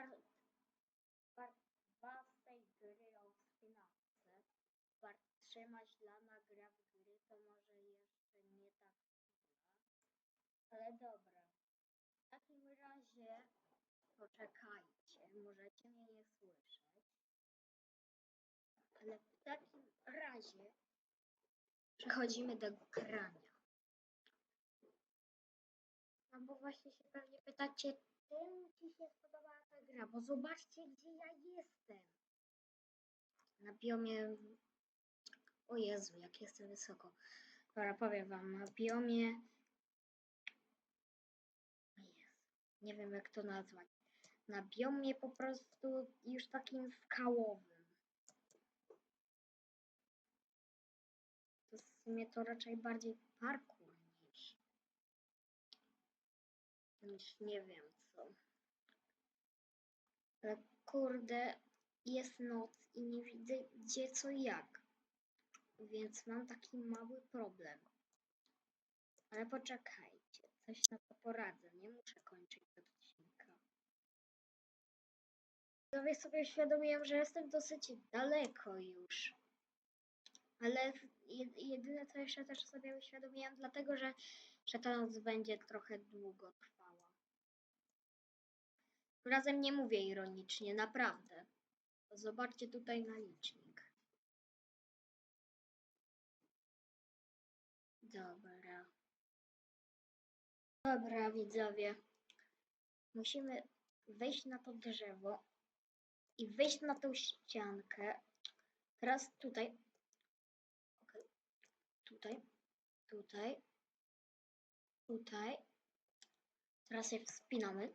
part, part 2 z tej gry o wspinaczce. Part 3 maślana gra w gry, to może jeszcze nie tak źle. Ale dobra. W takim razie poczekajcie, możecie mnie nie słyszeć. Ale w takim razie przechodzimy do grania. No bo właśnie się pewnie pytacie, czym ci się spodobała ta gra? Bo zobaczcie, gdzie ja jestem. Na biomie... O Jezu, jak jestem wysoko. Dobra, powiem wam, na biomie... O Jezu, nie wiem jak to nazwać. Na biomie po prostu już takim skałowym. To w sumie to raczej bardziej parkour niż... niż nie wiem Ale kurde, jest noc i nie widzę gdzie co jak. Więc mam taki mały problem. Ale poczekajcie, coś na to poradzę. Nie muszę kończyć odcinka. Sobie sobie uświadomiłem, że jestem dosyć daleko już. Ale jed- jedyne co jeszcze też sobie uświadomiłem, dlatego że, że ta noc będzie trochę długo trwała. Razem nie mówię ironicznie, naprawdę. Zobaczcie tutaj na licznik. Dobra. Dobra, widzowie. Musimy wejść na to drzewo i wejść na tą ściankę. Teraz tutaj. Okej. Tutaj. Tutaj. Tutaj. Teraz się wspinamy.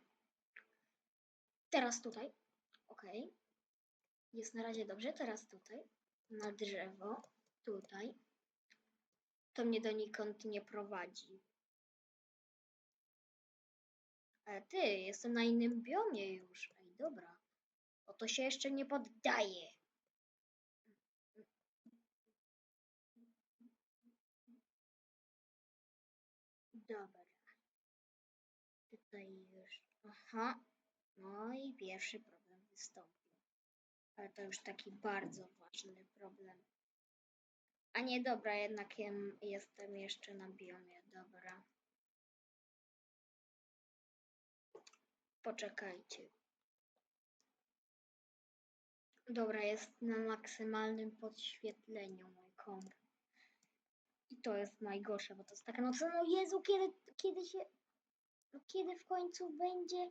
Teraz tutaj. Ok. Jest na razie dobrze. Teraz tutaj. Na drzewo. Tutaj. To mnie donikąd nie prowadzi. Ale ty, jestem na innym biomie już. Ej, dobra. O to się jeszcze nie poddaje. Dobra. Tutaj już. Aha. No i pierwszy problem wystąpił. Ale to już taki bardzo ważny problem. A nie, dobra, jednak jestem jeszcze na biomie. Dobra. Poczekajcie. Dobra, jest na maksymalnym podświetleniu mój komp. I to jest najgorsze, bo to jest taka noc. No Jezu, kiedy, kiedy się. No kiedy w końcu będzie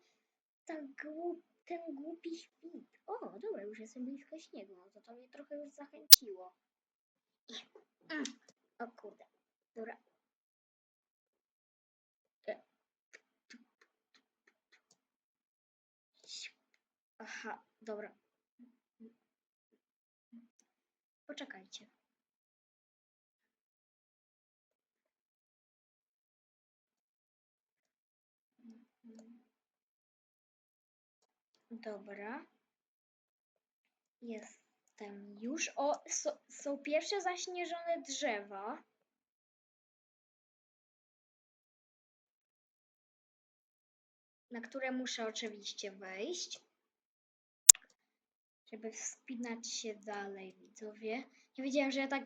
ta głup, ten głupi świt? O, dobra, już jestem blisko śniegu, no to to mnie trochę już zachęciło. Mm. O kurde, dobra. E. Aha, dobra. Poczekajcie. Dobra. Jestem już. O, so, są pierwsze zaśnieżone drzewa. Na które muszę oczywiście wejść. Żeby wspinać się dalej, widzowie. Nie wiedziałem, że ja tak,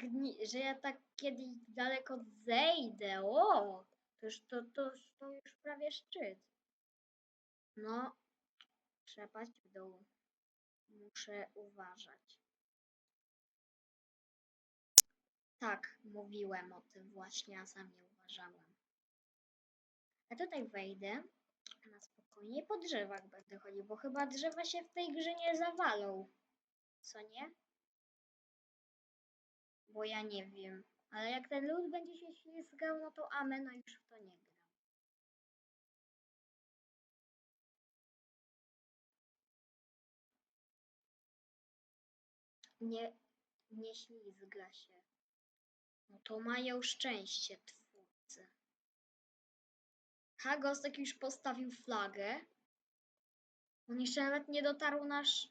że ja tak kiedyś daleko zejdę. O! To to, to, to już prawie szczyt. No, przepaść w dół. Muszę uważać. Tak, mówiłem o tym właśnie, a sam nie uważałem. A tutaj wejdę, a na spokojnie po drzewach będę chodził, bo chyba drzewa się w tej grze nie zawalą. Co nie? Bo ja nie wiem. Ale jak ten lód będzie się ślizgał, no to amen, no już w to nie gram. Nie, nie ślizga się. No to mają szczęście twórcy. Hagostek już postawił flagę. On jeszcze nawet nie dotarł nasz.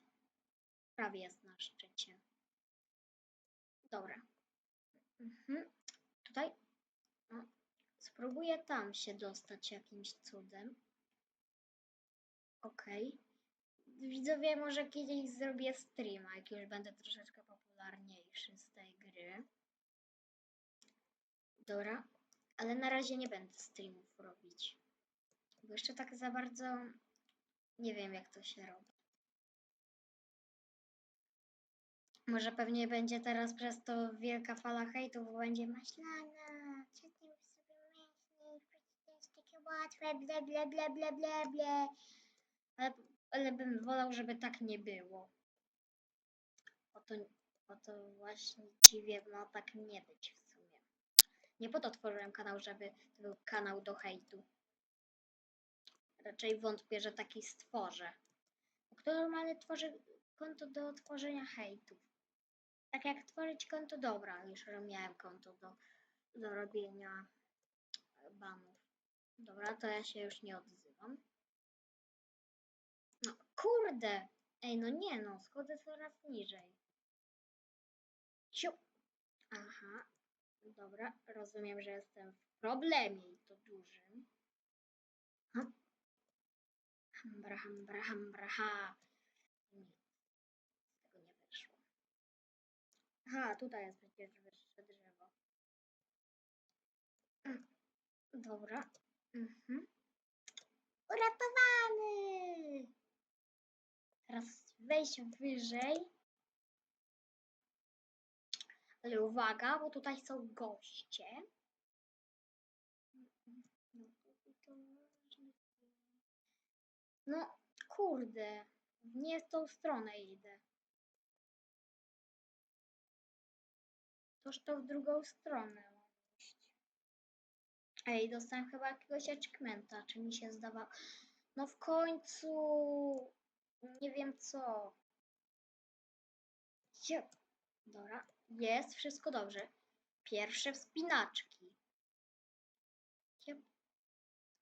Prawie jest na szczycie. Dobra. Mhm. Tutaj. No. Spróbuję tam się dostać jakimś cudem. Okej. Widzowie, może kiedyś zrobię streama, jak już będę troszeczkę popularniejszy z tej gry. Dobra, ale na razie nie będę streamów robić. Bo jeszcze tak za bardzo nie wiem, jak to się robi. Może pewnie będzie teraz przez to wielka fala hejtu, bo będzie maślana, ty sobie myślisz, to jest takie łatwe, ble, ble, ble, ble, ble, ble. Ale, ale bym wolał, żeby tak nie było. O to, o to właśnie dziwię, ma tak nie być w sumie. Nie po to tworzyłem kanał, żeby to był kanał do hejtu. Raczej wątpię, że taki stworzę. Kto normalnie tworzy konto do tworzenia hejtów? Tak jak tworzyć konto dobra, już miałem konto do, do robienia banów. Dobra, to ja się już nie odzywam. Kurde! Ej, no nie no, schodzę coraz niżej. Ciu! Aha, dobra, rozumiem, że jestem w problemie i to dużym. Ha. Hambra, hambra, hambra, ha. Nic z tego nie wyszło. Aha, tutaj jest przecież wyższe drzewo. Mm, Dobra. Mhm. Uratowany! Teraz wejść wyżej. Ale uwaga, bo tutaj są goście. No, kurde. Nie w tą stronę idę. Toż to w drugą stronę mam. Ej, dostałem chyba jakiegoś achievementa, czy mi się zdawało. No w końcu. Nie wiem co. Dobra, jest wszystko dobrze. Pierwsze wspinaczki.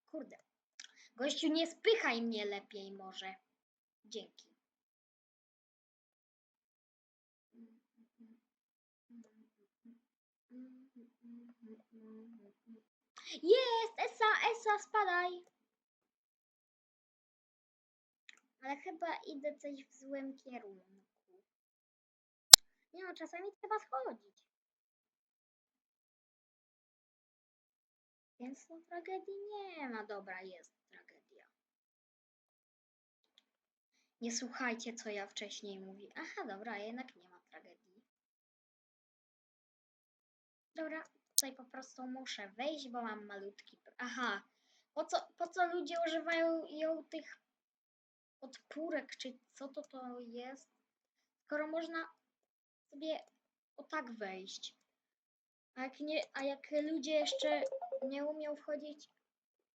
Kurde. Gościu, nie spychaj mnie lepiej może. Dzięki. Jest! Esa, Esa, spadaj! Ale chyba idę coś w złym kierunku. Nie no, czasami trzeba schodzić. Więc no tragedii nie ma. Dobra, jest tragedia. Nie słuchajcie, co ja wcześniej mówię. Aha, dobra, jednak nie ma tragedii. Dobra, tutaj po prostu muszę wejść, bo mam malutki... Aha, po co, po co ludzie używają ją tych podpórek, czy co to to jest? Skoro można sobie o tak wejść. A jak, nie, a jak ludzie jeszcze nie umią wchodzić...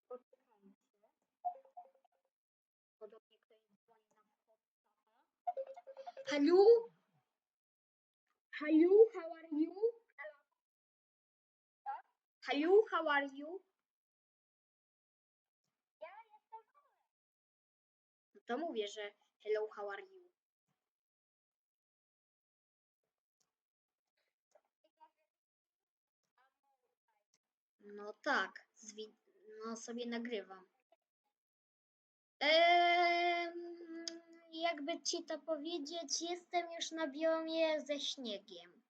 Poczekajcie. Podobnie ktoś dzwoni na wchód. Hello? Hello, how are you? Hello, how are you? To mówię, że hello, how are you? No tak, no sobie nagrywam. Em, jakby ci to powiedzieć, jestem już na biomie ze śniegiem.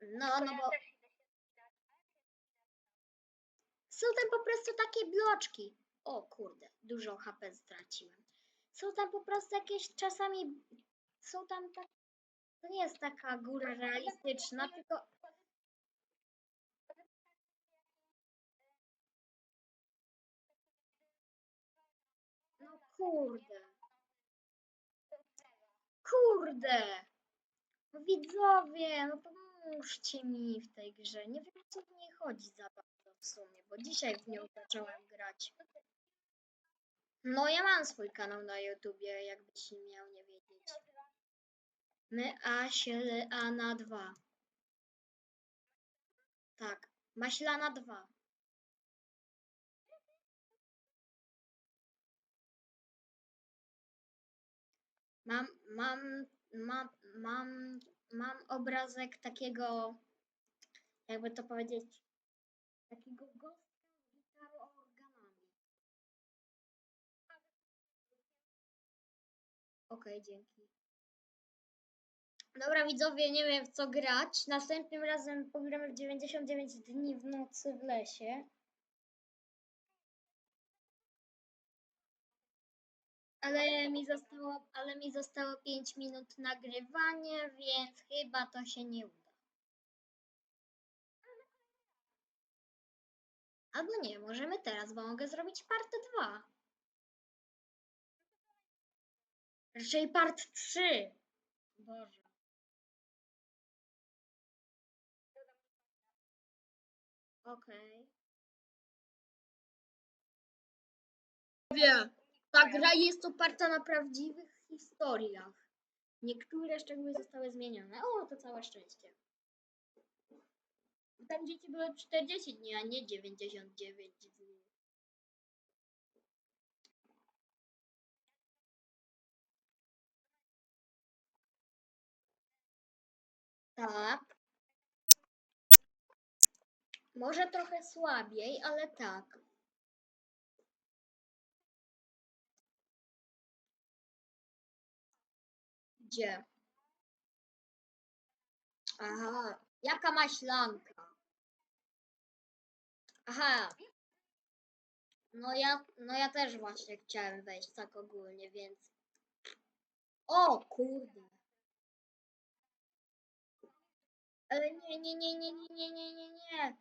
No, no bo są tam po prostu takie bloczki. O kurde, dużo HP straciłem. Są tam po prostu jakieś czasami, są tam tak, to nie jest taka góra realistyczna, tylko No kurde. Kurde. No widzowie, no pomóżcie mi w tej grze. Nie wiem, co w niej chodzi za bardzo w sumie, bo dzisiaj w nią zacząłem grać. No ja mam swój kanał na YouTubie, jakbyś miał nie wiedzieć. My A się A na 2. Tak, Maślana 2. Mam, mam, mam, mam, mam obrazek takiego, jakby to powiedzieć, takiego gościa Okej, dzięki. Dobra, widzowie, nie wiem w co grać. Następnym razem pogramy w 99 dni w nocy w lesie. Ale mi zostało, ale mi zostało 5 minut nagrywania, więc chyba to się nie uda. Albo nie, możemy teraz, bo mogę zrobić part 2. Raczej part 3. Boże. Okej. Wie, ta gra jest oparta na prawdziwych historiach. Niektóre szczegóły zostały zmienione. O, to całe szczęście. Tam dzieci były 40 dni, a nie 99 Tak. Może trochę słabiej, ale tak. Gdzie? Aha, jaka maślanka? Aha. No ja, no ja też właśnie chciałem wejść tak ogólnie, więc... O kurde. Ale nie, nie, nie, nie, nie, nie, nie, nie, nie.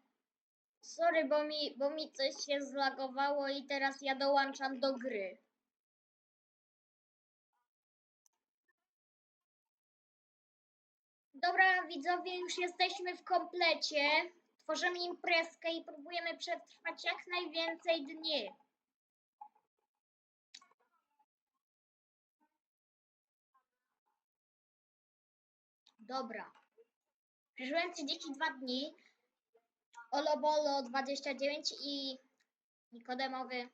Sorry, bo mi, bo mi coś się zlagowało i teraz ja dołączam do gry. Dobra, widzowie, już jesteśmy w komplecie. Tworzymy imprezkę i próbujemy przetrwać jak najwięcej dni. Dobra. Przeżyłem 32 dni. Olobolo 29 i Nikodemowy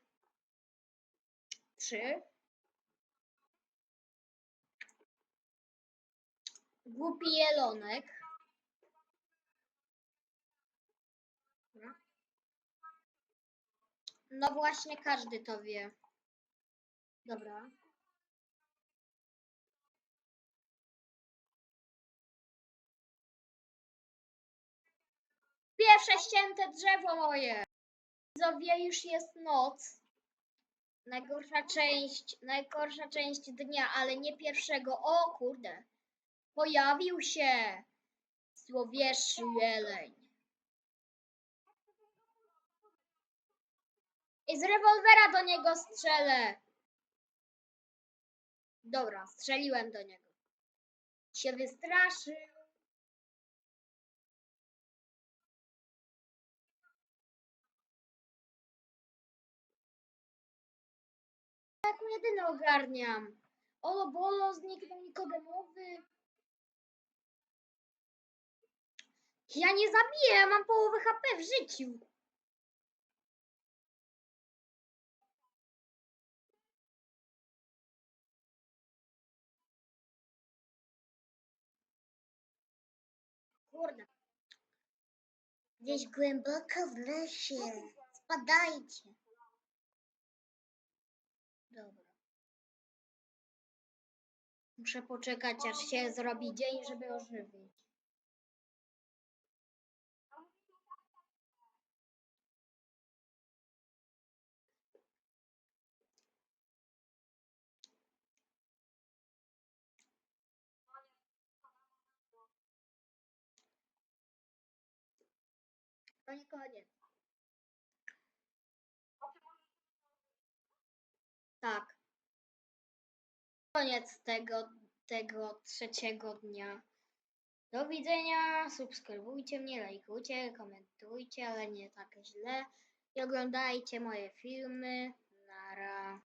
3. Głupi jelonek. No. Właśnie, każdy to wie. Dobra. Pierwsze ścięte drzewo moje! Widzowie, już jest noc. Najgorsza część, najgorsza część dnia, ale nie pierwszego. O kurde! Pojawił się złowieszczy jeleń. I z rewolwera do niego strzelę. Dobra, strzeliłem do niego. Się wystraszył. Jako jedyny ogarniam. Olo bolo, zniknął Nikodemowy. Ja nie zabiję, ja mam połowę HP w życiu. Kurde. Gdzieś głęboko w lesie. Spadajcie. Muszę poczekać, aż się zrobi dzień, żeby ożywić. To nie koniec. Tak. Koniec tego, tego trzeciego dnia. Do widzenia. Subskrybujcie mnie, lajkujcie, komentujcie, ale nie tak źle. I oglądajcie moje filmy. Nara.